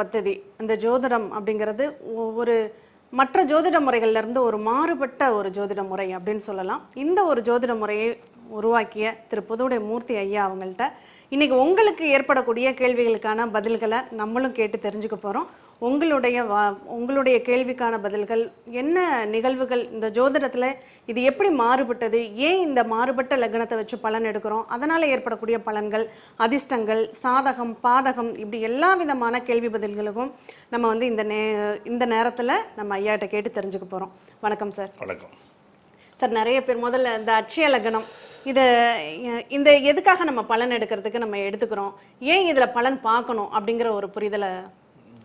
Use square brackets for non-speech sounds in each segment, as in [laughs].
பத்ததி அந்த ஜோதிடம் அப்படிங்கிறது ஒரு மற்ற ஜோதிட முறைகள்ல இருந்து ஒரு மாறுபட்ட ஒரு ஜோதிட முறை அப்படின்னு சொல்லலாம். இந்த ஒரு ஜோதிட முறையை உருவாக்கிய திரு புதுவுடைய மூர்த்தி ஐயா அவங்கள்ட்ட இன்னைக்கு உங்களுக்கு ஏற்படக்கூடிய கேள்விகளுக்கான பதில்களை நம்மளும் கேட்டு தெரிஞ்சுக்க போகிறோம் உங்களுடைய வா- உங்களுடைய கேள்விக்கான பதில்கள் என்ன நிகழ்வுகள் இந்த ஜோதிடத்தில் இது எப்படி மாறுபட்டது ஏன் இந்த மாறுபட்ட லக்னத்தை வச்சு பலன் எடுக்கிறோம் அதனால் ஏற்படக்கூடிய பலன்கள் அதிர்ஷ்டங்கள் சாதகம் பாதகம் இப்படி எல்லா விதமான கேள்வி பதில்களுக்கும் நம்ம வந்து இந்த நே இந்த நேரத்தில் நம்ம ஐயாட்ட கேட்டு தெரிஞ்சுக்க போகிறோம் வணக்கம் சார். வணக்கம். சார் நிறைய பேர் முதல்ல இந்த அட்சய லக்னம் இதை இந்த எதுக்காக நம்ம பலன் எடுக்கிறதுக்கு நம்ம எடுத்துக்கிறோம்? ஏன் இதில் பலன் பார்க்கணும் அப்படிங்கிற ஒரு புரிதலை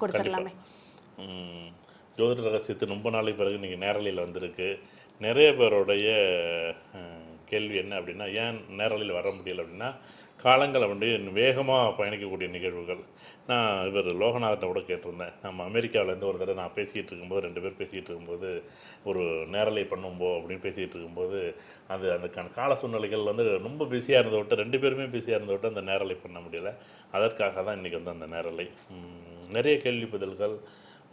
கொடுத்துடலாமே. ஜோதிட ரகசியத்து ரொம்ப நாளைக்கு பிறகு நீங்கள் நேரலையில் வந்திருக்கு. நிறைய பேருடைய கேள்வி என்ன அப்படின்னா ஏன் நேரலையில் வர முடியல அப்படின்னா காலங்களை வந்து வேகமாக பயணிக்கக்கூடிய நிகழ்வுகள். நான் இவர் லோகநாதனை கூட கேட்டிருந்தேன். நம்ம அமெரிக்காவிலேருந்து ஒரு தடவை நான் பேசிகிட்டு இருக்கும்போது ரெண்டு பேர் பேசிகிட்டு இருக்கும்போது ஒரு நேரலை பண்ணும்போ அப்படின்னு பேசிகிட்டு இருக்கும்போது அது அந்த கால சூழ்நிலைகள் வந்து ரொம்ப பிஸியாக இருந்த விட்டு ரெண்டு பேருமே பிஸியாக இருந்த விட்டு அந்த நேரலை பண்ண முடியல. அதற்காக தான் இன்றைக்கி வந்து அந்த நேரலை. நிறைய கேள்வி பதில்கள்.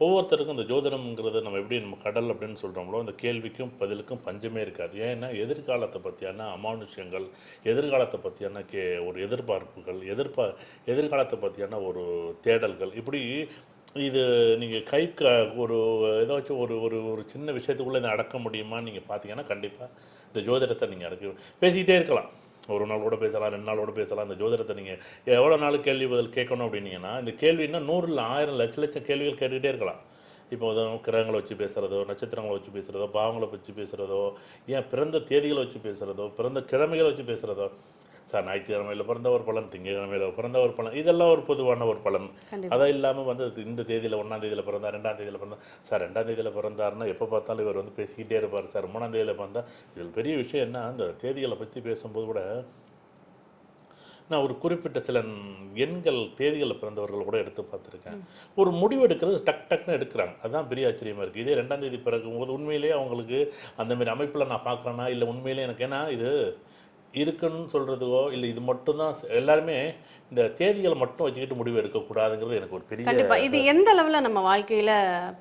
ஒவ்வொருத்தருக்கும் இந்த ஜோதிடம்ங்கிறது நம்ம எப்படி நம்ம கடல் அப்படின்னு சொல்கிறோம்லோ அந்த கேள்விக்கும் பதிலுக்கும் பஞ்சமே இருக்காது. ஏன்னா எதிர்காலத்தை பற்றியான அமானுஷ்யங்கள் எதிர்காலத்தை பற்றியான கே ஒரு எதிர்பார்ப்புகள் எதிர்பா எதிர்காலத்தை பற்றியான ஒரு தேடல்கள். இப்படி இது நீங்கள் கை க ஒரு ஏதாச்சும் ஒரு ஒரு ஒரு சின்ன விஷயத்துக்குள்ளே இதை அடக்க முடியுமான்னு நீங்கள் பார்த்தீங்கன்னா கண்டிப்பாக இந்த ஜோதிடத்தை நீங்கள் அடக்க பேசிக்கிட்டே இருக்கலாம். ஒரு நாள் கூட பேசலாம் ரெண்டு நாள் கூட பேசலாம். இந்த ஜோதிடத்தை நீங்கள் எவ்வளோ நாள் கேள்வி பதில் கேட்கணும் அப்படின்னீங்கன்னா இந்த கேள்வின்னா நூறில் ஆயிரம் லட்ச லட்சம் கேள்விகள் கேட்டுகிட்டே இருக்கலாம். இப்போ கிரகங்களை வச்சு பேசுகிறதோ நட்சத்திரங்களை வச்சு பேசுகிறதோ பாவங்களை வச்சு பேசுகிறதோ ஏன் பிறந்த தேதிகளை வச்சு பேசுகிறதோ பிறந்த கிழமைகளை வச்சு பேசுகிறதோ சார் ஞாயிற்றுக்கிழமையில் பிறந்த ஒரு பலன் திங்கக்கிழமையில் பிறந்த ஒரு பலன் இதெல்லாம் ஒரு பொதுவான ஒரு பலன் கண்டிப்பா. அதை இல்லாமல் வந்து இந்த தேதியில் ஒன்றாம் தேதியில் பிறந்தா ரெண்டாம் தேதியில் பிறந்தா சார் ரெண்டாம் தேதியில் பிறந்தாருன்னா எப்போ பார்த்தாலும் இவர் வந்து பேசிக்கிட்டே இருப்பார் சார். மூணாம் தேதியில் பிறந்தா இதில் பெரிய விஷயம் என்ன அந்த தேதிகளை பற்றி பேசும்போது கூட நான் ஒரு குறிப்பிட்ட சில எண்கள் தேதிகளில் பிறந்தவர்கள் கூட எடுத்து பார்த்துருக்கேன். ஒரு முடிவு எடுக்கிறது டக் டக்னு எடுக்கிறாங்க. அதுதான் பெரிய ஆச்சரியமாக இருக்குது இதே ரெண்டாம் தேதி பிறகும்போது உண்மையிலேயே அவங்களுக்கு அந்த மாதிரி அமைப்பில் நான் பார்க்குறேன்னா இல்லை உண்மையிலேயே எனக்கு ஏன்னா இது இருக்குன்னு சொல்கிறதுக்கோ இல்லை இது மட்டும்தான் எல்லாருமே இந்த தேதிகளை மட்டும் வச்சுக்கிட்டு முடிவு எடுக்கக்கூடாதுங்கிறது எனக்கு ஒரு பெரிய இது எந்த அளவுல நம்ம வாழ்க்கையில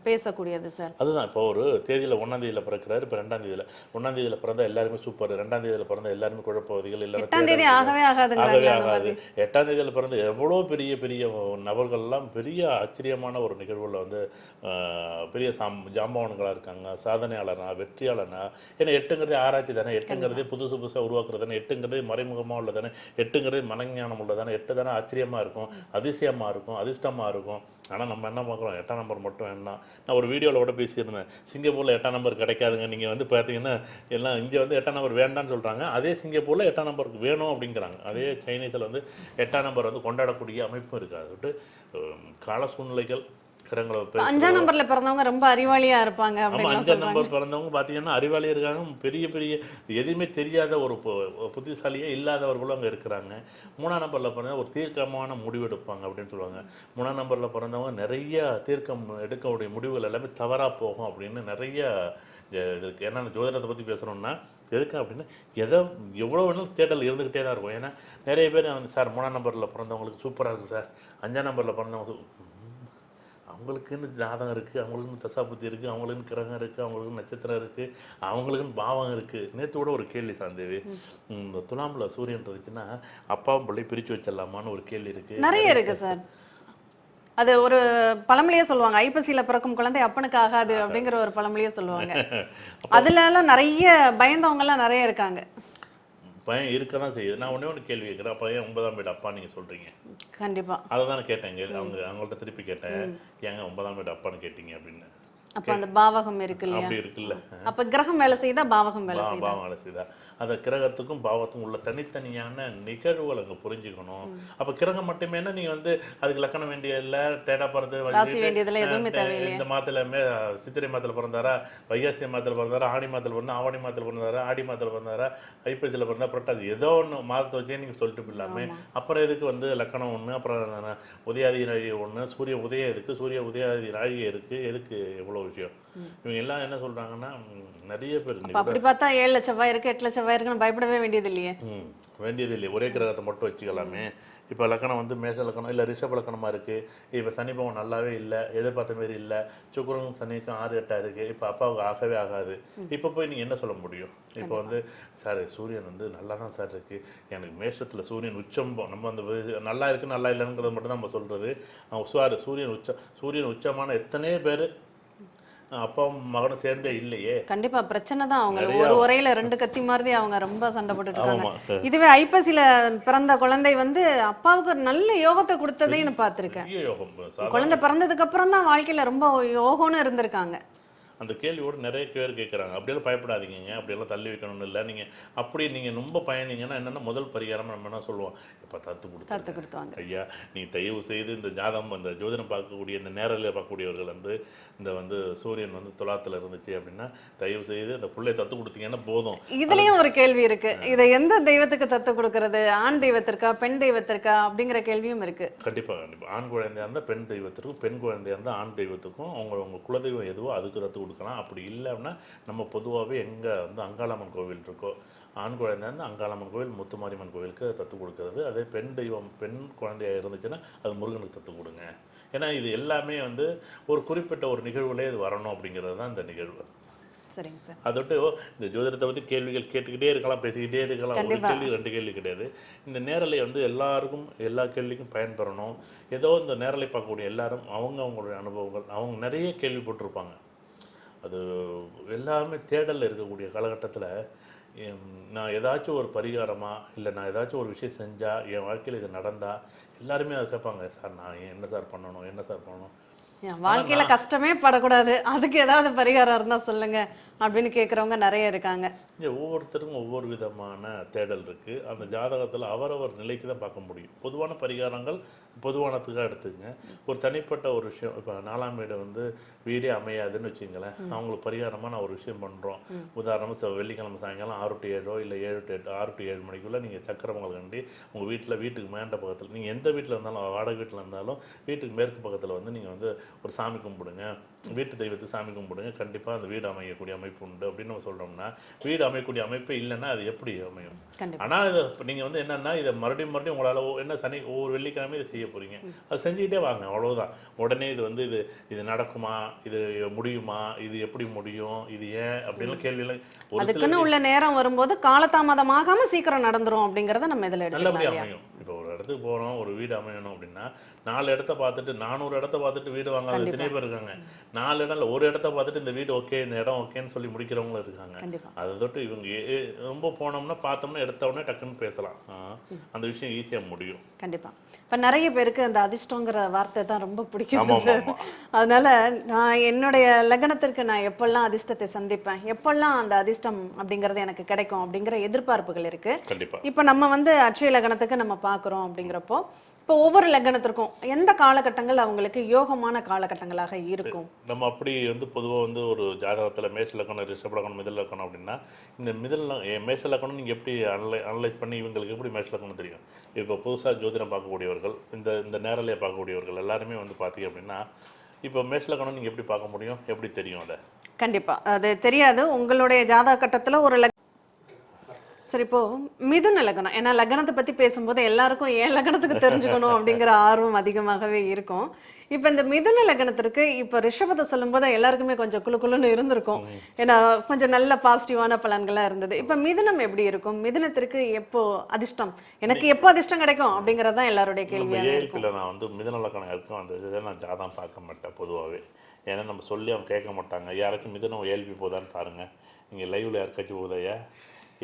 பேசக்கூடியது சார்? அதுதான். இப்போ ஒரு தேதியில் ஒன்றாம் தேதியில் பிறக்கிறாரு இப்போ ரெண்டாம் தேதியில். ஒன்றாம் தேதியில் பிறந்தா எல்லாருமே சூப்பர் ரெண்டாம் தேதியில் பிறந்தா எல்லாருமே குழப்பவாதிகள் தேடல்கள். ஆகவே ஆகாதுங்களா ஆகவே ஆகாது? எட்டாம் தேதியில் பிறந்த எவ்வளோ பெரிய பெரிய நபர்கள்லாம் பெரிய ஆச்சரியமான ஒரு நிகழ்வுல வந்து பெரிய சாம் ஜாம்பவான்களாக இருக்காங்க. சாதனையாளனா வெற்றியாளனா? ஏன்னா எட்டுங்கிறதே ஆராய்ச்சி தானே. எட்டுங்கிறதே புதுசு புதுசாக உருவாக்குறது தானே. எட்டுங்கிறதே மறைமுகமாக உள்ளதானே எட்டுங்கிறதே மனஞானம் உள்ளதானே எட்டு தானே ஆச்சரியமாக இருக்கும் அதிசயமாக இருக்கும் அதிர்ஷ்டமாக இருக்கும். ஆனால் நம்ம என்ன பார்க்குறோம்? எட்டாம் நம்பர் மட்டும் வேண்டாம் நான் ஒரு வீடியோவில் கூட பேசியிருந்தேன். சிங்கப்பூரில் எட்டாம் நம்பர் கிடைக்காதுங்க. நீங்கள் வந்து பார்த்தீங்கன்னா எல்லாம் இங்கே வந்து எட்டாம் நம்பர் வேண்டான்னு சொல்கிறாங்க அதே சிங்கப்பூரில் எட்டாம் நம்பருக்கு வேணும் அப்படிங்கிறாங்க. அதே சைனீஸில் வந்து எட்டாம் நம்பர் வந்து கொண்டாடக்கூடிய அமைப்பும் இருக்காது கால சூழ்நிலைகள் பேசுறது. அஞ்சாம் நம்பர்ல பிறந்தவங்க ரொம்ப அறிவாளியா இருப்பாங்க ஆமா அஞ்சாம் நம்பர் பிறந்தவங்க பார்த்தீங்கன்னா அறிவாளி இருக்காங்க. பெரிய பெரிய எதுவுமே தெரியாத ஒரு புத்திசாலியே இல்லாதவர்களும் அங்கே இருக்கிறாங்க. மூணாம் நம்பரில் பிறந்த ஒரு தீர்க்கமான முடிவு எடுப்பாங்க அப்படின்னு சொல்லுவாங்க. மூணாம் நம்பரில் பிறந்தவங்க நிறைய தீர்க்கம் எடுக்கக்கூடிய முடிவுகள் எல்லாமே தவறாக போகும் அப்படின்னு நிறைய இது இருக்கு. ஏன்னா ஜோதிடத்தை பற்றி பேசுகிறோம்னா எதுக்கு அப்படின்னா எதை எவ்வளோ வேணாலும் தேடல் இருந்துக்கிட்டே தான் இருக்கும். ஏன்னா நிறைய பேர் வந்து சார் மூணாம் நம்பரில் பிறந்தவங்களுக்கு சூப்பராக இருக்குது சார். அஞ்சாம் நம்பரில் பிறந்தவங்க அவங்களுக்குன்னு ஜாதகம் இருக்குது அவங்களுக்குன்னு தசாபுத்தி இருக்குது அவங்களுக்குன்னு கிரகம் இருக்குது அவங்களுக்குன்னு நட்சத்திரம் இருக்குது அவங்களுக்குன்னு பாவம் இருக்குது நேற்று கூட ஒரு கேள்வி சாந்தேவி இந்த துலாமில் சூரியன் இருந்துச்சுன்னா அப்பாவும் பிள்ளை பிரித்து வச்சிடலாமான்னு ஒரு கேள்வி இருக்குது நிறைய இருக்கு சார். அது ஒரு பழமொழியே சொல்லுவாங்க. ஐப்பசியில பிறக்கும் குழந்தை அப்பனுக்கு ஆகாது அப்படிங்கிற ஒரு பழமொழியே சொல்லுவாங்க. [laughs] அதுல எல்லாம் நிறைய பயந்தவங்க எல்லாம் நிறைய இருக்காங்க. பயம் இருக்க தான் செய்யுது. நான் ஒன்றே ஒன்று கேள்வி கேட்குறேன். அப்போ ஏன் ஒன்பதாம் வீடு அப்பா நீங்கள் சொல்கிறீங்க கண்டிப்பா. அதை தானே கேட்டேன் இங்க அவங்க அவங்கள்ட்ட திருப்பி கேட்டேன். ஏங்க ஒன்பதாம் வீடு அப்பான்னு கேட்டீங்க அப்படின்னு. அப்ப அந்த பாவகம் இருக்கு இல்லையா அப்படி இருக்குல்ல. அப்ப கிரகம் வேலை செய்தா பாவகம் வேலை செய்யுதா பாவம் வேலை செய்தா. அந்த கிரகத்துக்கும் பாவத்துக்கும் உள்ள தனித்தனியான நிகழ்வுகள் அங்கே புரிஞ்சுக்கணும். அப்போ கிரகம் மட்டுமேனா நீங்கள் வந்து அதுக்கு லக்கணம் வேண்டிய இல்லை டேட்டா பிறந்து? இந்த மாதத்துலமே சித்திரை மாதத்தில் பிறந்தாரா வைகாசி மாதத்தில் பிறந்தாரா ஆடி மாதத்தில் பிறந்தா ஆவணி மாதத்தில் பிறந்தாரா ஆடி மாதத்தில் பிறந்தாரா ஐப்பசியில் பிறந்தா புரட்டாதி ஏதோ ஒன்று மாதத்தை வச்சே நீங்கள் சொல்லிட்டு போயிடலாமே. அப்புறம் எதுக்கு வந்து லக்கணம் ஒன்று அப்புறம் உதயாதி ஒன்று சூரிய உதயம் எதுக்கு சூரிய உதயாதி நாழிகை இருக்குது எதுக்கு எவ்வளோ விஷயம்? இவங்க எல்லாம் என்ன சொல்றாங்கன்னா நிறைய பேர் அப்படி பார்த்தா ஏழு லட்சம் செவ்வாய் இருக்கு எட்டு லட்சம் செவ்வாய் இருக்குன்னு பயப்படவே வேண்டியது இல்லையே வேண்டியது இல்லை ஒரே கிரகத்தை மட்டும் வச்சுக்கலாமே. இப்போ லக்கணம் வந்து மேஷ லக்கணம் இல்லை ரிஷப லக்கணமாக இருக்குது இப்போ சனி பவன் நல்லாவே இல்லை எதிர்பார்த்த மாரி இல்லை. சுக்கிரனும் சனிக்கும் ஆறு எட்டாக இருக்குது இப்போ அப்பாவுக்கு ஆகவே ஆகாது. இப்போ போய் நீங்கள் என்ன சொல்ல முடியும்? இப்போ வந்து சார் சூரியன் வந்து நல்லா தான் சார் இருக்குது எனக்கு மேஷத்தில் சூரியன் உச்சம் நம்ம அந்த நல்லா இருக்குது நல்லா இல்லைங்கிறது மட்டும் தான் நம்ம சொல்கிறது சார் சூரியன் உச்சம் சூரியன் உச்சமான எத்தனையோ பேர் அப்பாவும் மகனும் சேர்ந்தே இல்லையே. கண்டிப்பா பிரச்சனை தான். அவங்க ஒரு உரையில ரெண்டு கத்தி மாதிரி அவங்க ரொம்ப சண்டை போட்டுட்டு இருக்காங்க. இதுவே ஐப்பசியில பிறந்த குழந்தை வந்து அப்பாவுக்கு ஒரு நல்ல யோகத்தை கொடுத்ததையும் பார்த்திருக்கேன். குழந்தை பிறந்ததுக்கு அப்புறம் தான் வாழ்க்கையில ரொம்ப யோகம்னு இருந்திருக்காங்க. அந்த கேள்வியோடு நிறைய பேர் கேட்குறாங்க அப்படியெல்லாம் பயப்படாதீங்க அப்படியெல்லாம் தள்ளி வைக்கணும்னு இல்லை. நீங்கள் அப்படி நீங்கள் ரொம்ப பயணிங்கன்னா என்னென்னா முதல் பரிகாரம் நம்ம என்ன சொல்லுவோம்? இப்போ தத்து கொடுத்து கொடுத்தாங்க ஐயா நீ தயவு செய்து இந்த ஜாதகம் இந்த ஜோதிடம் பார்க்கக்கூடிய இந்த நேரலில் பார்க்கக்கூடியவர்கள் வந்து இந்த வந்து சூரியன் வந்து துலாத்தில் இருந்துச்சு அப்படின்னா தயவு செய்து அந்த பிள்ளைய தத்து கொடுத்தீங்கன்னா போதும். இதுலயும் ஒரு கேள்வி இருக்கு. இதை எந்த தெய்வத்துக்கு தத்து கொடுக்கறது? ஆண் தெய்வத்திற்கா பெண் தெய்வத்திற்கா? அப்படிங்கிற கேள்வியும் இருக்கு. கண்டிப்பாக கண்டிப்பாக ஆண் குழந்தையா இருந்தால் பெண் தெய்வத்திற்கும் பெண் குழந்தையா இருந்தால் ஆண் தெய்வத்துக்கும் அவங்க உங்கள் குலதெய்வம் எதுவோ அதுக்கு தத்து கொடுக்கலாம். அப்படி இல்லை அப்படின்னா நம்ம பொதுவாகவே எங்கே வந்து அங்காளம்மன் கோவில் இருக்கோ ஆண் இருந்தால் அங்காளம்மன் கோவில் முத்துமாரியம்மன் கோவிலுக்கு தத்து கொடுக்கறது. அதே பெண் தெய்வம் பெண் குழந்தையா இருந்துச்சுன்னா அது முருகனுக்கு தத்து கொடுங்க. ஏன்னா இது எல்லாமே வந்து ஒரு குறிப்பிட்ட ஒரு நிகழ்வுலே இது வரணும் அப்படிங்கிறது தான் இந்த நிகழ்வு. சரிங்க சார். அதோட்டு இந்த ஜோதிடத்தை பற்றி கேள்விகள் கேட்டுக்கிட்டே இருக்கலாம் பேசிக்கிட்டே இருக்கலாம். ஒரு. கேள்வி ரெண்டு கேள்வி கிடையாது. இந்த நேரலை வந்து எல்லாருக்கும் எல்லா கேள்விக்கும் பயன்பெறணும். ஏதோ இந்த நேரலை பார்க்கக்கூடிய எல்லாரும் அவங்க அவங்களுடைய அனுபவங்கள் அவங்க நிறைய கேள்விப்பட்டிருப்பாங்க அது எல்லாமே தேடலில் இருக்கக்கூடிய காலகட்டத்தில் நான் ஏதாச்சும் ஒரு பரிகாரமா இல்லை நான் ஏதாச்சும் ஒரு விஷயம் செஞ்சால் என் வாழ்க்கையில் இது நடந்தா எல்லாருமே அதை கேட்பாங்க சார் நான் என்ன சார் பண்ணணும் என்ன சார் பண்ணணும்? என் வாழ்க்கையில கஷ்டமே படக்கூடாது. அதுக்கு ஏதாவது பரிகாரம் இருந்தா சொல்லுங்க. அப்படின்னு கேக்குறவங்க நிறைய இருக்காங்க. இங்கே ஒவ்வொருத்தருக்கும் ஒவ்வொரு விதமான தேடல் இருக்குது அந்த ஜாதகத்தில் அவரவர் நிலைக்கு தான் பார்க்க முடியும். பொதுவான பரிகாரங்கள் பொதுவானத்துக்காக எடுத்துக்கங்க ஒரு தனிப்பட்ட ஒரு விஷயம் இப்போ நாலாம் வீடு வந்து வீடே அமையாதுன்னு வச்சுங்களேன். அவங்களுக்கு பரிகாரமாக நான் ஒரு விஷயம் பண்ணுறோம் உதாரணமாக வெள்ளிக்கிழமை சாயங்காலம் ஆறு டு ஏழோ இல்லை ஏழு டு எட்டு ஆறு டு ஏழு மணிக்குள்ளே நீங்கள் சக்கரமங்கல் கண்டி உங்கள் வீட்டில் வீட்டுக்கு மேண்ட பக்கத்தில் நீங்கள் எந்த வீட்டில் இருந்தாலும் வாடகை வீட்டில் இருந்தாலும் வீட்டுக்கு மேற்கு பக்கத்தில் வந்து நீங்கள் வந்து ஒரு சாமி கும்பிடுங்க. வீட்டு தெய்வத்துக்கு சாமி கும்பிடுங்க. கண்டிப்பாக அந்த வீடு அமையக்கூடிய அமைப்பு உண்டு அப்படின்னு நம்ம சொல்கிறோம்னா வீடு அமையக்கூடிய அமைப்பே இல்லைன்னா அது எப்படி அமையும்? ஆனால் இதை நீங்கள் வந்து என்னன்னா இதை மறுபடியும் மறுபடியும் உங்களால் என்ன சனி ஒவ்வொரு வெள்ளிக்கிழமை இதை செய்ய போகிறீங்க அது செஞ்சுக்கிட்டே வாங்க அவ்வளவுதான். உடனே இது வந்து இது இது நடக்குமா? இது முடியுமா? இது எப்படி முடியும்? இது ஏன்? அப்படின்னு ஒரு சில அதுக்குன்னு உள்ள நேரம் வரும்போது காலதாமதமாகாம சீக்கிரம் நடந்துரும் அப்படிங்கறத நம்ம இதுல நல்லபடியாக? அமையும். இப்போ ஒரு இடத்துக்கு போகிறோம் ஒரு வீடு அமையணும் அப்படின்னா நாலு இடத்த பார்த்துட்டு நானூறு இடத்த பார்த்துட்டு வீடு வாங்காத எத்தனை பேர் இருக்காங்க. நாலு இடம் ஒரு இடத்த பார்த்துட்டு இந்த வீடு ஓகே இந்த இடம் ஓகேன்னு சொல்லி முடிக்கிறவங்களும் இருக்காங்க. அதை தொட்டு இவங்க ரொம்ப போனோம்னா பார்த்தோம்னா எடுத்த உடனே டக்குன்னு பேசலாம். அந்த விஷயம் ஈஸியாக முடியும். கண்டிப்பா. இப்ப நிறைய பேருக்கு அந்த அதிர்ஷ்டங்கிற வார்த்தை தான் ரொம்ப பிடிக்கும் அதனால நான் என்னுடைய லக்னத்திற்கு நான் எப்பெல்லாம் அதிர்ஷ்டத்தை சந்திப்பேன் எப்பெல்லாம் அந்த அதிர்ஷ்டம் அப்படிங்கிறது எனக்கு கிடைக்கும் அப்படிங்கிற எதிர்பார்ப்புகள் இருக்கு. இப்போ நம்ம வந்து அட்சய லக்னத்துக்கு நம்ம பார்க்குறோம். அப்படிங்கிறப்போ இப்போ ஒவ்வொரு லக்னத்திற்கும் எந்த காலகட்டங்கள் அவங்களுக்கு யோகமான காலகட்டங்களாக இருக்கும்? நம்ம அப்படி வந்து பொதுவாக வந்து ஒரு ஜாதகத்தில் மேஷ லக்கணம் ரிஷப லக்கணம் மிதல் லக்கணம் அப்படின்னா இந்த மிதல் மேஷ லக்கணம் நீங்கள் எப்படி அனலை அனலைஸ் பண்ணி இவங்களுக்கு எப்படி மேஷ லக்கணம் தெரியும்? இப்போ புதுசாக ஜோதிடம் பார்க்கக்கூடியவர்கள் இந்த இந்த நேரலையை பார்க்கக்கூடியவர்கள் எல்லாருமே வந்து பார்த்தீங்க அப்படின்னா இப்போ மேஷ லக்கணம் நீங்கள் எப்படி பார்க்க முடியும்? எப்படி தெரியும் அதை? கண்டிப்பா. அது தெரியாது. உங்களுடைய ஜாதக கட்டத்துல ஒரு லக் சரி இப்போ மிதுன லக்னம். ஏன்னா லக்னத்தை பத்தி பேசும்போது எல்லாருக்கும் ஏன் லக்னத்துக்கு தெரிஞ்சுக்கணும் அப்படிங்கிற ஆர்வம் அதிகமாகவே இருக்கும். இப்போ இந்த மிதுன லக்னத்திற்கு இப்போ ரிஷபத்தை சொல்லும்போது எல்லாருக்குமே கொஞ்சம் குளு குளுன்னு இருந்திருக்கும். ஏன்னா கொஞ்சம் நல்ல பாசிட்டிவான பலன்களா இருந்தது. இப்போ மிதுனம் எப்படி இருக்கும்? மிதுனத்திற்கு எப்போ அதிர்ஷ்டம்? எனக்கு எப்போ அதிர்ஷ்டம் கிடைக்கும் அப்படிங்கிறது தான் எல்லாருடைய கேள்வியாக இருக்கும். நான் வந்து மிதன லக்கணம் இருக்கும் அந்த இதை நான் ஜாதகம் பார்க்க மாட்டேன் பொதுவாகவே ஏன்னா நம்ம சொல்லி அவங்க கேட்க மாட்டாங்க. யாருக்கும் மிதனம் ஏஎல்பி போதான்னு பாருங்க. நீங்கள் லைவ்ல யாருக்காச்சும் போதையா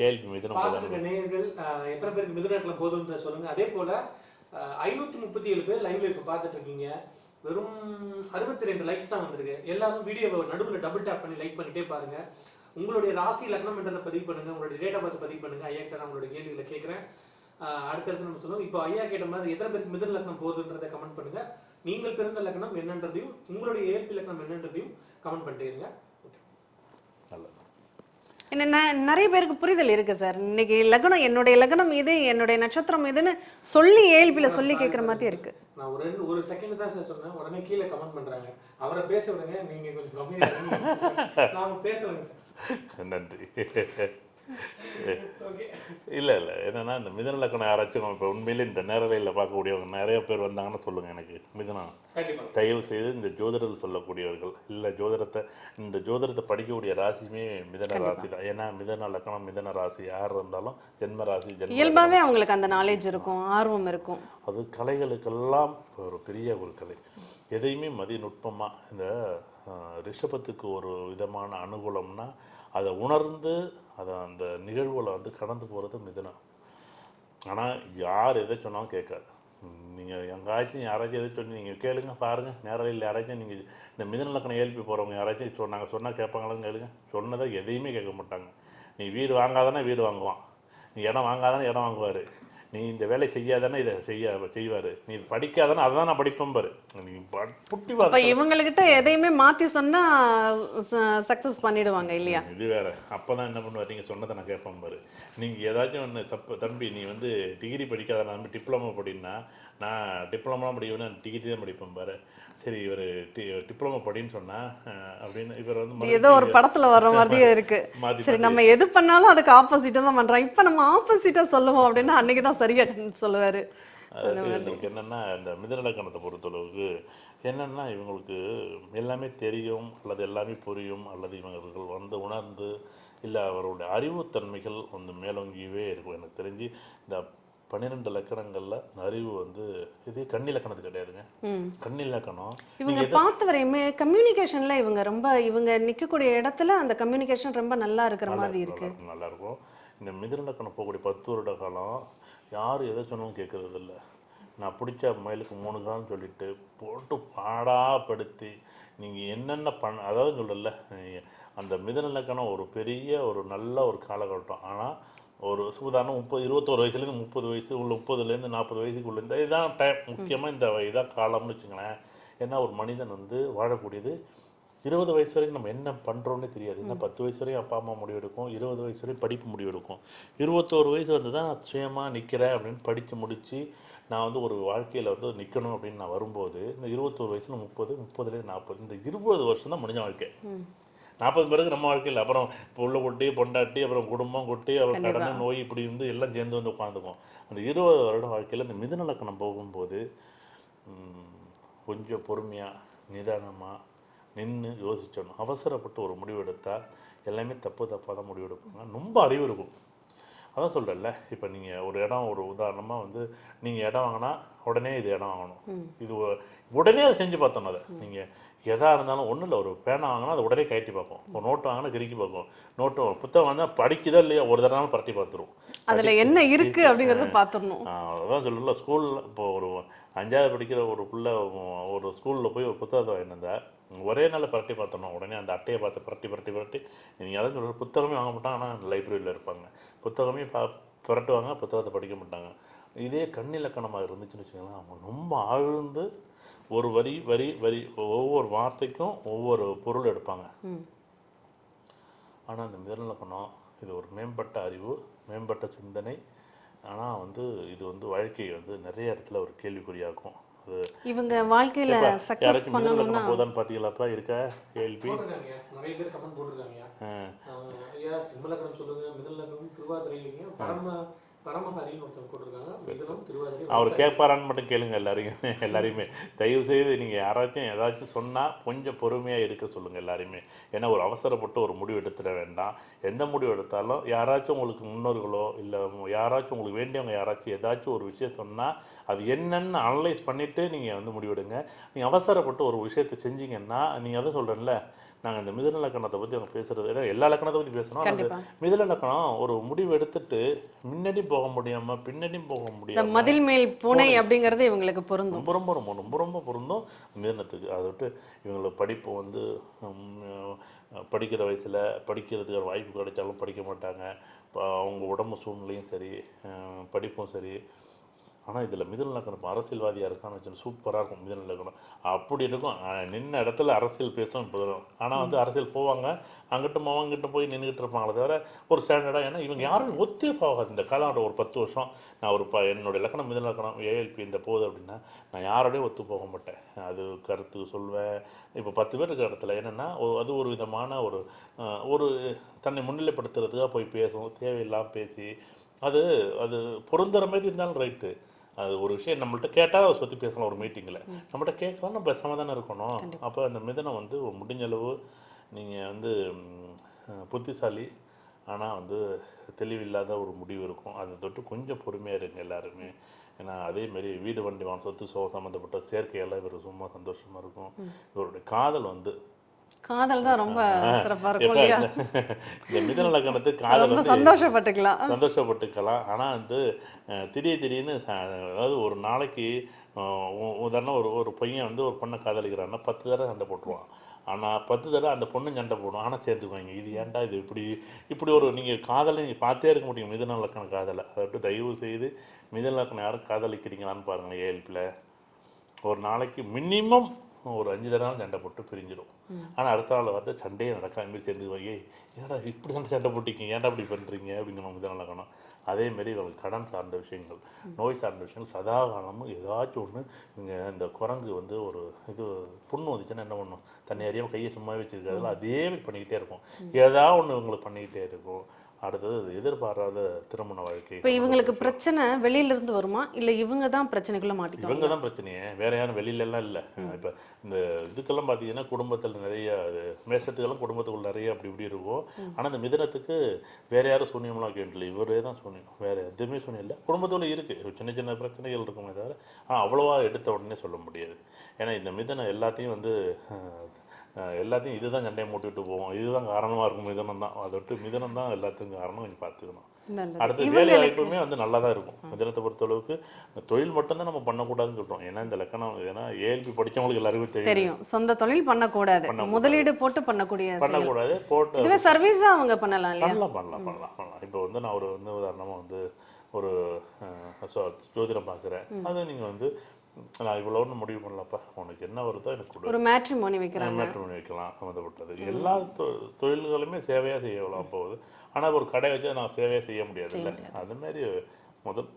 ஏஎல்பி மிதனம் நேயர்கள் எத்தனை பேருக்கு மிதுனக்கிழமை போதுன்ற சொல்லுங்க. அதே போல ஐநூத்தி முப்பத்தி ஏழு பேர் லைவ்ல இப்ப பார்த்துட்டு இருக்கீங்க. வெறும் அறுபத்தி ரெண்டு லைக்ஸ் தான் வந்திருக்கு. எல்லாரும் வீடியோவை நடுவில் டபுள் டேப் பண்ணி லைக் பண்ணிட்டே பாருங்க. உங்களுடைய ராசி லக்னம் என்றதை பதிவு பண்ணுங்க. உங்களுடைய டேட்டா பார்த்து பதிவு பண்ணுங்க. ஐயா கிட்ட நான் உங்களுடைய கேள்விகளை கேட்குறேன். அடுத்தடுத்து நம்ம சொல்லுவோம். இப்போ ஐயா கேட்ட மாதிரி எத்தனை பேருக்கு மிதன் லக்னம் போகுதுன்றதை கமெண்ட் பண்ணுங்க. நீங்கள் பிறந்த லக்னம் என்னன்றதையும் உங்களுடைய ஏற்பி லக்னம் என்னன்றதையும் கமெண்ட் பண்ணிட்டே இருங்க. என்ன நிறைய பேருக்கு புரிதல் இருக்கு சார். இன்னைக்கு லக்னம் என்னுடைய லக்னம் இது என்னுடைய நட்சத்திரம் இதுன்னு சொல்லி ஏழ்பில சொல்லி கேட்குற மாதிரி இருக்கு. நான் ஒரு ரெண்டு ஒரு செகண்ட் தான் சார் சொன்னேன். உடனே கீழே கமெண்ட் பண்றாங்க. அவரை பேச விடுங்க நீங்க கொஞ்சம் கம்மியா இருங்க. [laughs] நாம சார். நன்றி. இல்லை இல்லை. என்னன்னா இந்த மிதன லக்கணம் யாராச்சும் இப்போ உண்மையிலே இந்த நேரலையில் பார்க்கக்கூடியவங்க நிறைய பேர் வந்தாங்கன்னா சொல்லுங்கள் எனக்கு. மிதனம். தயவு செய்து இந்த ஜோதிடத்தில் சொல்லக்கூடியவர்கள். இல்லை ஜோதிடத்தை இந்த ஜோதிடத்தை படிக்கக்கூடிய ராசியுமே மிதன ராசி தான். ஏன்னா மிதன லக்கணம் மிதன ராசி. யார் இருந்தாலும் ஜென்ம ராசி ஜென்ம இயல்பாவே அவங்களுக்கு அந்த நாலேஜ் இருக்கும் ஆர்வம் இருக்கும். அது கலைகளுக்கெல்லாம் ஒரு பெரிய ஒரு கலை. எதையுமே மதி நுட்பமாக இந்த ரிஷபத்துக்கு ஒரு விதமான அனுகூலம்னா அதை உணர்ந்து அதை அந்த நிகழ்வுகளை வந்து கடந்து போகிறது மிதனம் ஆனால் யார் எதை சொன்னாலும் கேட்காது. நீங்கள் எங்காச்சும் யாராச்சும் எதை சொல்லி நீங்கள் கேளுங்க பாருங்கள் நேரில் யாராச்சும் நீங்கள் இந்த மிதன லக்கணம் எழுப்பி போகிறவங்க யாராச்சும் சொன்னாங்க சொன்னால் கேட்பாங்களான்னு கேளுங்க. சொன்னதை எதையுமே கேட்க மாட்டாங்க. நீ வீடு வாங்காதானே வீடு வாங்குவான். நீ இடம் வாங்காதானே இடம் வாங்குவார். நீ இந்த வேலை செய்யாதானே இதை செய்ய செய்வார். நீ படிக்காதானே அதை தான் நான் படிப்பேன் பாரு. நீ புட்டி இப்ப பார்த்து இவங்ககிட்ட எதையுமே மாத்தி சொன்னா சக்சஸ் பண்ணிடுவாங்க இல்லையா? இது வேற. அப்போ தான் என்ன பண்ணுவார்? நீங்கள் சொன்னதை நான் கேட்பேன் பாரு. நீங்கள் ஏதாச்சும் ஒன்று சப்ப தம்பி நீ வந்து டிகிரி படிக்காத நான் டிப்ளமோ படின்னா நான் டிப்ளமோலாம் படிக்கணும்னா டிகிரி தான் படிப்பேன் பாரு. சரி இவர் டி டிப்ளமோ படின்னு சொன்னா அஹ், அப்படின்னு இவர் வந்து ஏதோ ஒரு படத்துல வர்ற மாதிரியே இருக்கு. மாத்தி சரி நம்ம எது பண்ணாலும் அதுக்கு ஆப்போசிட்டா தான் பண்றோம். இப்ப நம்ம ஆப்போசிட்டா சொல்லுவோம் அப்படின்னா அன்னைக்கு தான் சரியா சொல்லுவாரு. எனக்கு என்னென்னா இந்த மிதநலக்கணத்தை பொறுத்தளவுக்கு என்னென்னா இவங்களுக்கு எல்லாமே தெரியும் அல்லது எல்லாமே புரியும் அல்லது இவர்கள் வந்து உணர்ந்து இல்லை அவருடைய அறிவுத்தன்மைகள் வந்து மேலோங்கியவே இருக்கும். எனக்கு தெரிஞ்சு இந்த பன்னிரெண்டு லக்கணங்களில் அறிவு வந்து இது கண்ணிலக்கணத்து கிடையாதுங்க. ம். கண்ணிலக்கணம் இவங்க பார்த்த வரையுமே கம்யூனிகேஷன்ல இவங்க ரொம்ப இவங்க நிக்கக்கூடிய இடத்துல அந்த கம்யூனிகேஷன் ரொம்ப நல்லா இருக்கிற மாதிரி இருக்கு. நல்லா இருக்கும். இந்த மிதிரலக்கணம் போகக்கூடிய பத்து வருட காலம் யார் எதை சொன்னாலும் கேட்குறது இல்லை நான் பிடிச்ச மயிலுக்கு மூணு காலம் சொல்லிவிட்டு போட்டு பாடாப்படுத்தி நீங்கள் என்னென்ன பண்ண அதாவது சொல்லல அந்த மிதநலக்கணம் ஒரு பெரிய ஒரு நல்ல ஒரு காலகட்டம். ஆனால் ஒரு உதாரணம் முப்பது இருபத்தோரு வயசுலேருந்து முப்பது வயசு உள்ள முப்பதுலேருந்து நாற்பது வயசுக்குள்ள இந்த இதுதான் டைம். முக்கியமாக இந்த இதான் காலம்னு வச்சுங்களேன். ஏன்னா ஒரு மனிதன் வந்து வாழக்கூடியது இருபது வயசு வரைக்கும் நம்ம என்ன பண்ணுறோன்னே தெரியாது. இன்னும் பத்து வயசு வரையும் அப்பா அம்மா முடிவெடுக்கும். இருபது வயசு வரையும் படிப்பு முடிவெடுக்கும். இருபத்தோரு வயசு வந்து தான் நான் சுயமாக நிற்கிறேன் அப்படின்னு படித்து முடித்து நான் வந்து ஒரு வாழ்க்கையில் வந்து நிற்கணும் அப்படின்னு நான் வரும்போது இந்த இருபத்தோரு வயசில் முப்பது முப்பதுலேருந்து நாற்பது இந்த இருபது வருஷம் தான் முடிஞ்ச வாழ்க்கை. நாற்பது பிறகு நம்ம வாழ்க்கையில் அப்புறம் புள்ள கொட்டி பொண்டாட்டி அப்புறம் குடும்பம் கொட்டி அப்புறம் கடன் நோய் இப்படி இருந்து எல்லாம் சேர்ந்து வந்து உட்காந்துக்கும் அந்த இருபது வருட வாழ்க்கையில் இந்த மிதுநலக்கணம் போகும்போது கொஞ்சம் பொறுமையாக நிதானமாக நின்று யோசிச்சணும் அவசரப்பட்டு ஒரு முடிவு எடுத்தால் எல்லாமே தப்பு தப்பாக தான் முடிவு எடுப்பாங்க. ரொம்ப அறிவு இருக்கும். அதான் சொல்கிறேன்ல இப்போ நீங்கள் ஒரு இடம் ஒரு உதாரணமாக வந்து நீங்கள் இடம் வாங்கினா உடனே இது இடம் வாங்கணும். இது உடனே அதை செஞ்சு பார்த்தோம் அதை. நீங்கள் எதாக இருந்தாலும் ஒன்றும் இல்லை ஒரு பேனா வாங்கினா அதை உடனே கழட்டி பார்ப்போம். ஒரு நோட்டு வாங்கினா கிறுக்கி பார்ப்போம். நோட்டு புத்தகம் வந்தால் படிக்குதா இல்லையா ஒரு தடவை பரட்டி பார்த்துரும் அதுல என்ன இருக்கு அப்படிங்கறத பாத்துடணும் அதான் சொல்லல ஸ்கூலில் இப்போ ஒரு அஞ்சாவது படிக்கிற ஒரு புள்ள ஒரு ஸ்கூலில் போய் ஒரு புத்தகத்தை வாங்கிட்டு ஒரே நாளில் பரட்டி பார்த்தோம் உடனே அந்த அட்டையை பார்த்து பரட்டி பரட்டி பரட்டி. நீங்கள் அதான் சொல்கிற புத்தகமே வாங்க மாட்டாங்க ஆனால் லைப்ரரியில் இருப்பாங்க. புத்தகமே பா புரட்டுவாங்க புத்தகத்தை படிக்க மாட்டாங்க. இதே கண்ணிலக்கணமாக இருந்துச்சுன்னு வச்சுக்கோங்களேன் அவங்க ரொம்ப ஆழ்ந்து ஒரு வரி வரி வரி ஒவ்வொரு வார்த்தைக்கும் ஒவ்வொரு பொருள் எடுப்பாங்க. ஆனால் அந்த மிதநலக்கணம் இது ஒரு மேம்பட்ட அறிவு மேம்பட்ட சிந்தனை. ஆனால் வந்து இது வந்து வாழ்க்கையை வந்து நிறைய இடத்துல ஒரு கேள்விக்குறியாக்கும். இவங்க வாழ்க்கையில சக்சஸ் யாராச்சும் பண்ணணும்னா மிதநலக்கணம் போதான்னு பார்த்தீங்களாப்பா இருக்கா? கேள்வி. நிறைய பேர் கமெண்ட் போட்டிருக்காங்க. ஐயா சிம்மலக்கணம் சொல்லுங்க மிதலக்கணம் திருவாதிரைங்க பரம அவர் கேட்பாரான்னு மட்டும் கேளுங்க எல்லாரையும். எல்லாரையுமே. தயவு செய்து நீங்கள் யாராச்சும் ஏதாச்சும் சொன்னால் கொஞ்சம் பொறுமையாக இருக்க சொல்லுங்கள் எல்லாரையுமே. ஏன்னா ஒரு அவசரப்பட்டு ஒரு முடிவு எடுத்துட வேண்டாம். எந்த முடிவு எடுத்தாலும் யாராச்சும் உங்களுக்கு முன்னோர்களோ இல்லை யாராச்சும் உங்களுக்கு வேண்டியவங்க யாராச்சும் ஏதாச்சும் ஒரு விஷயம் சொன்னால் அது என்னன்னு அனலைஸ் பண்ணிவிட்டு நீங்கள் வந்து முடிவெடுங்க. நீங்கள் அவசரப்பட்டு ஒரு விஷயத்தை செஞ்சீங்கன்னா நீங்கள் அதை சொல்கிறேன்ல நாங்கள் இந்த மிதுன லக்கணத்தை பற்றி அவங்க பேசுகிறது எல்லா லக்கணத்தை பற்றி பேசுகிறோம் கண்டிப்பா. மிதுன லக்கணம் ஒரு முடிவு எடுத்துட்டு முன்னாடி போக முடியாமல் பின்னாடியும் போக முடியாம மதில் மேல் பூனை அப்படிங்கறது இவங்களுக்கு பொருந்தும். ரொம்ப ரொம்ப ரொம்ப ரொம்ப ரொம்ப பொருந்தும் மிதனத்துக்கு. அதை விட்டு இவங்கள படிப்பு வந்து படிக்கிற வயசில் படிக்கிறதுக்கு ஒரு வாய்ப்பு கிடைச்சாலும் படிக்க மாட்டாங்க. இப்போ அவங்க உடம்பு சூழ்நிலையும் சரி படிப்பும் சரி ஆனால் இதில் மிதன லக்கணம் அரசியல்வாதியாக இருக்கான்னு வச்சு சூப்பராக இருக்கும் மிதன லக்கணம். அப்படி இருக்கும். நின்ன இடத்துல அரசியல் பேசணும் போதும் ஆனால் வந்து அரசியல் போவாங்க அங்கிட்டும் அவங்ககிட்ட போய் நின்றுக்கிட்டு இருப்பாங்களே தவிர ஒரு ஸ்டாண்டர்டாக ஏன்னா இவங்க யாரும் ஒத்தே போகாது. இந்த காலம் ஒரு பத்து வருஷம் நான் ஒரு ப என்னுடைய லக்கணம் மிதன லக்கணம் ஏஎல்பி இந்த போகுது அப்படின்னா நான் யாரோடய ஒத்து போக மாட்டேன். அது கருத்து சொல்வேன். இப்போ பத்து பேர் இருக்கிற இடத்துல என்னென்னா அது ஒரு விதமான ஒரு ஒரு தன்னை முன்னிலைப்படுத்துறதுக்காக போய் பேசும் தேவையில்லாமல் பேசி அது அது பொருந்துற மாதிரி இருந்தாலும் ரைட்டு அது ஒரு விஷயம் நம்மள்ட்ட கேட்டால் அதை பற்றி பேசலாம் ஒரு மீட்டிங்கில் நம்மள்ட்ட கேட்கலாம் நம்ம பேசாம தானே இருக்கணும். அப்போ அந்த மிதனம் வந்து முடிஞ்ச அளவு நீங்கள் வந்து புத்திசாலி ஆனால் வந்து தெளிவில்லாத ஒரு முடிவு இருக்கும். அதை தொட்டு கொஞ்சம் பொறுமையாக இருங்க எல்லாருமே. ஏன்னா அதே மாதிரி வீடு வண்டி வாங்க சொத்து சோ சம்மந்தப்பட்ட சேர்க்கையெல்லாம் இவர் சும்மா சந்தோஷமாக இருக்கும். இவருடைய காதல் வந்து காதல் தான் ரொம்ப சிறப்பா இருக்கும் இல்லையா? இந்த- மிதன லக்கணத்து காதல் வந்து சந்தோஷப்பட்டுக்கலாம். சந்தோஷப்பட்டுக்கலாம். ஆனால் வந்து திடீர் திடீர்னு அதாவது ஒரு நாளைக்கு உதாரணம் ஒரு ஒரு பையன் வந்து ஒரு பொண்ணை காதலிக்கிறான்னா பத்து தடவை சண்டை போட்டுருவான். ஆனால் பத்து தடவை அந்த பொண்ணு சண்டை போடும். ஆனால் சேர்த்துக்குவாங்க. இது ஏன்டா இது இப்படி இப்படி ஒரு நீங்கள் காதலை நீங்கள் பார்த்தே இருக்க முடியும் மிதன லக்கண காதலை. அதை விட்டு தயவு செய்து மிதன லக்கணம் யாரும் காதலிக்கிறீங்களான்னு பாருங்கள் ஏழ்பில் ஒரு நாளைக்கு மினிமம் ஒரு அஞ்சு தடவை சண்டை போட்டு பிரிஞ்சிடும். ஆனால் அடுத்த நாள் வந்து சண்டையே நடக்காம மாதிரி சேர்ந்து போய் ஏன்டா இப்படி தான் சண்டை போட்டிருக்கீங்க? ஏன்டா இப்படி பண்ணுறீங்க அப்படிங்கிற மாதிரி தான் நடக்கணும். அதேமாரி இவங்க கடன் சார்ந்த விஷயங்கள் நோய் சார்ந்த விஷயங்கள் சதா காலமும் ஏதாச்சும் ஒன்று இங்கே இந்த குரங்கு வந்து ஒரு இது புண்ணு வந்துச்சுன்னா என்ன பண்ணும்? தன்னை அறியாமல் கையை சும்மா வச்சுருக்காதுல அதே மாதிரி பண்ணிக்கிட்டே இருக்கும். ஏதாவது ஒன்று இவங்களுக்கு பண்ணிக்கிட்டே இருக்கும். அடுத்தது இது எதிர்பாராத திருமண வாழ்க்கை. இப்போ இவங்களுக்கு பிரச்சனை வெளியில இருந்து வருமா? இல்ல இவங்க தான் பிரச்சனைக்குள்ள மாட்டிக்குவாங்க இவங்க தான் பிரச்சனையே. வேற யாரும் வெளியில எல்லாம் இல்லை இப்போ இந்த இதுக்கெல்லாம் பார்த்தீங்கன்னா குடும்பத்தில் நிறைய அது மேஷத்துக்கெல்லாம் குடும்பத்துக்குள்ள நிறைய அப்படி இப்படி இருக்கும். ஆனால் இந்த மிதனத்துக்கு வேற யாரும் சூன்யம்லாம் கேட்டல இவரே தான் சூன்யம். வேற எதுவுமே சூன்யம் இல்லை. குடும்பத்துக்குள்ள இருக்கு. ஒரு சின்ன சின்ன பிரச்சனைகள் இருக்குமே தவிர ஆனால் அவ்வளோவா எடுத்த உடனே சொல்ல முடியாது. ஏன்னா இந்த மிதனம் எல்லாத்தையும் வந்து எல்லாத்தையும் இதுதான் சண்டையை மூட்டிட்டு போவோம். இதுதான் காரணமாக இருக்கும் மிதனம் தான். அதை விட்டு மிதனம் தான் எல்லாத்துக்கும் காரணம் கொஞ்சம் பார்த்துக்கணும். அடுத்து வேலை வாய்ப்புமே வந்து நல்லா தான் இருக்கும். மிதனத்தை பொறுத்தளவுக்கு தொழில் மட்டும்தான் நம்ம பண்ணக்கூடாதுன்னு சொல்கிறோம் ஏன்னா இந்த லக்கணம் ஏன்னா ஏஎல்பி படிச்சவங்களுக்கு எல்லாருமே தெரியும். தெரியும். சொந்த தொழில் பண்ணக்கூடாது. முதலீடு போட்டு பண்ணக்கூடிய. பண்ணக்கூடாது போட்டு இதுவே சர்வீஸா அவங்க பண்ணலாம் பண்ணலாம் பண்ணலாம் பண்ணலாம் பண்ணலாம். இப்போ வந்து நான் ஒரு வந்து உதாரணமாக வந்து ஒரு ஜோதிடம் பார்க்குறேன். அது நீங்கள் வந்து நான் இவ்வளோன்னு முடிவு பண்ணலப்பா. உனக்கு என்ன வருதோ எனக்கு ஒரு மேட்ரிமோனி வைக்கிறாங்க. மேட்ரிமோனி வைக்கலாம் சம்மந்தப்பட்டது. எல்லா தொ- தொழில்களுமே சேவையாக செய்யலாம் போகுது. ஆனால் ஒரு கடை வச்சு நான் சேவையாக செய்ய முடியாதுல்ல அது மாதிரி முதல்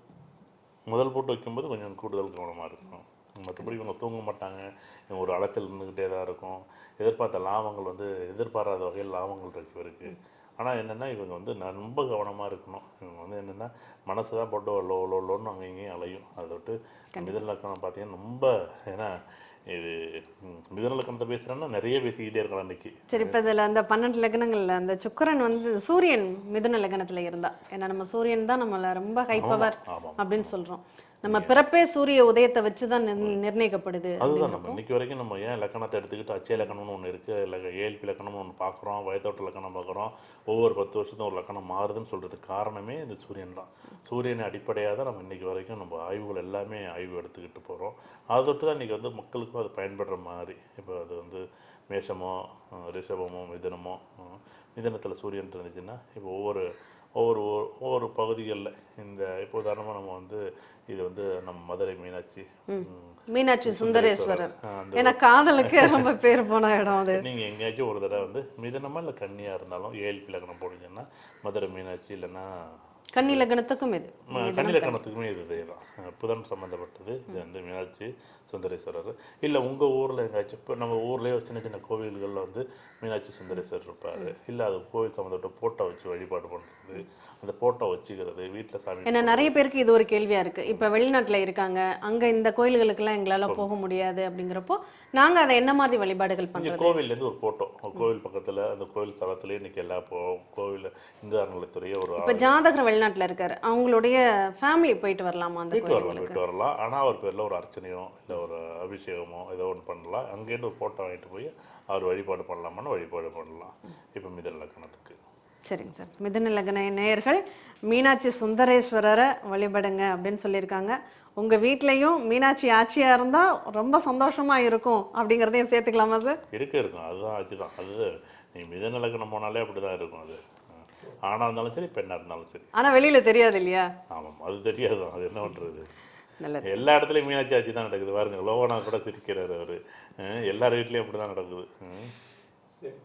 முதல் போட்டு வைக்கும்போது கொஞ்சம் கூடுதல் கவனமாக இருக்கணும். மற்றபடி இவங்க தூங்க மாட்டாங்க. இவங்க ஒரு அலைச்சல் இருந்துக்கிட்டே தான் இருக்கும். எதிர்பார்த்த லாபங்கள் வந்து எதிர்பாராத வகையில் லாபங்கள் இருக்கு இவருக்கு. ஆனால் என்னென்னா இவங்க வந்து ரொம்ப கவனமாக இருக்கணும். இவங்க வந்து என்னென்னா மனசு தான் போட்டு லோ லோ லோன்னு அங்கே இங்கேயும் அலையும். அதை விட்டு மிதல் லக்கணம் பார்த்தீங்கன்னா ரொம்ப ஏன்னா இது மிதுன லக்கணத்தை பேசுகிறேன்னா நிறைய பேசிக்கிட்டே இருக்கலாம் அன்னைக்கு சரி இப்போ இதில் அந்த பன்னெண்டு லக்னங்கள்ல அந்த சுக்கிரன் வந்து சூரியன் மிதுன லக்னத்துல இருந்தா. ஏன்னா நம்ம சூரியன் தான் நம்மள ரொம்ப ஹை பவர் அப்படின்னு சொல்றோம். நம்ம பிறப்பே சூரிய உதயத்தை வச்சு தான் நிர்- நிர்ணயிக்கப்படுது அதுதான் நம்ம இன்னைக்கு வரைக்கும் நம்ம ஏன் லக்கணத்தை எடுத்துக்கிட்டு அச்சய லக்கணம்னு ஒன்று இருக்குது இல்லை ஏஎல்பி லக்கணம்னு ஒன்று பார்க்குறோம் வயதோட்ட லக்கணம் பார்க்குறோம் ஒவ்வொரு பத்து வருஷத்தும் ஒரு லக்கணம் மாறுதுன்னு சொல்கிறதுக்கு காரணமே இந்த சூரியன் தான். சூரியனை அடிப்படையாக தான் நம்ம இன்னைக்கு வரைக்கும் நம்ம ஆய்வுகள் எல்லாமே ஆய்வு எடுத்துக்கிட்டு போகிறோம் அதை தொட்டு தான் இன்றைக்கி வந்து மக்களுக்கும் அது பயன்படுற மாதிரி. இப்போ அது வந்து மேஷமோ ரிஷபமோ மிதனமோ மிதனத்தில் சூரியன் இருந்துச்சுன்னா இப்போ ஒவ்வொரு ஒவ்வொரு ஒவ்வொரு பகுதிகளில் இந்த இப்போ உதாரணமாக நம்ம வந்து இது வந்து நம்ம மதுரை மீனாட்சி மீனாட்சி சுந்தரேஸ்வரர். ஏன்னா காதலுக்கு ரொம்ப பேர் போன இடம் அது. நீங்கள் எங்கேயாச்சும் ஒரு தடவை வந்து மிதனமாக இல்லை கன்னியாக இருந்தாலும் ஏஎல்பி லக்கணம் போனீங்கன்னா மதுரை மீனாட்சி இல்லைன்னா கன்னி லக்னத்துக்கும் இது. கன்னி லக்கணத்துக்குமே இது இதே தான். புதன் சம்மந்தப்பட்டது இது வந்து மீனாட்சி சுந்தரேஸ்வரர். இல்லை உங்கள் ஊரில் எங்கேயாச்சும் இப்போ நம்ம ஊர்லேயே சின்ன சின்ன கோவில்களில் வந்து மீனாட்சி சுந்தரேஸ்வரர் இருப்பார். இல்லை அது கோவில் சம்மந்தப்பட்ட போட்டோ வச்சு வழிபாடு பண்ணுறது அந்த போட்டோ வச்சுக்கிறது வீட்டில் சாமி ஏன்னா நிறைய பேருக்கு இது ஒரு கேள்வியா இருக்கு. இப்ப வெளிநாட்டுல இருக்காங்க. அங்க இந்த கோயில்களுக்கெல்லாம் எங்களால போக முடியாது அப்படிங்கிறப்போ நாங்க அதை என்ன மாதிரி வழிபாடுகள் பண்றது? கோவில்லேருந்து ஒரு போட்டோ கோவில் பக்கத்தில் அந்த கோவில் ஸ்தலத்துலேயே இன்றைக்கி எல்லா போ கோவில் இந்து அறநிலைத்துறையே ஒரு இப்ப ஜாதகர் வெளிநாட்டுல இருக்காரு. அவங்களுடைய ஃபேமிலி போயிட்டு வரலாமா அந்த போயிட்டு வரலாம் போயிட்டு வரலாம். ஆனால் அவர் பேரில் ஒரு அர்ச்சனையோ இல்லை ஒரு அபிஷேகமோ ஏதோ ஒன்று பண்ணலாம். அங்கேருந்து ஒரு ஃபோட்டோ வாங்கிட்டு போய் அவர் வழிபாடு பண்ணலாமான்னு வழிபாடு பண்ணலாம். இப்போ மிதல் லக்கணத்துக்கு. சரிங்க சார். மிதுன லக்ன நேயர்கள் மீனாட்சி சுந்தரேஸ்வரரை வழிபடுங்க அப்படின்னு சொல்லியிருக்காங்க. உங்க வீட்லயும் மீனாட்சி ஆட்சியா இருந்தா ரொம்ப சந்தோஷமா இருக்கும் அப்படிங்கிறதையும் சேர்த்துக்கலாமா சார்? இருக்க இருக்கும். அதுதான் ஆச்சு தான் அது நீ மிதன லக்கணம் போனாலே அப்படி தான் இருக்கும் அது. ஆணாக இருந்தாலும் சரி பெண்ணாக இருந்தாலும் சரி. ஆனா வெளியில தெரியாது இல்லையா? ஆமாம் அது தெரியாது. அது என்ன பண்ணுறது நல்லது. எல்லா இடத்துலையும் மீனாட்சி ஆட்சி தான் நடக்குது. பாருங்க லோகனா கூட சிரிக்கிறாரு அவரு. எல்லார் வீட்லேயும் அப்படி தான் நடக்குது. ம். சரி.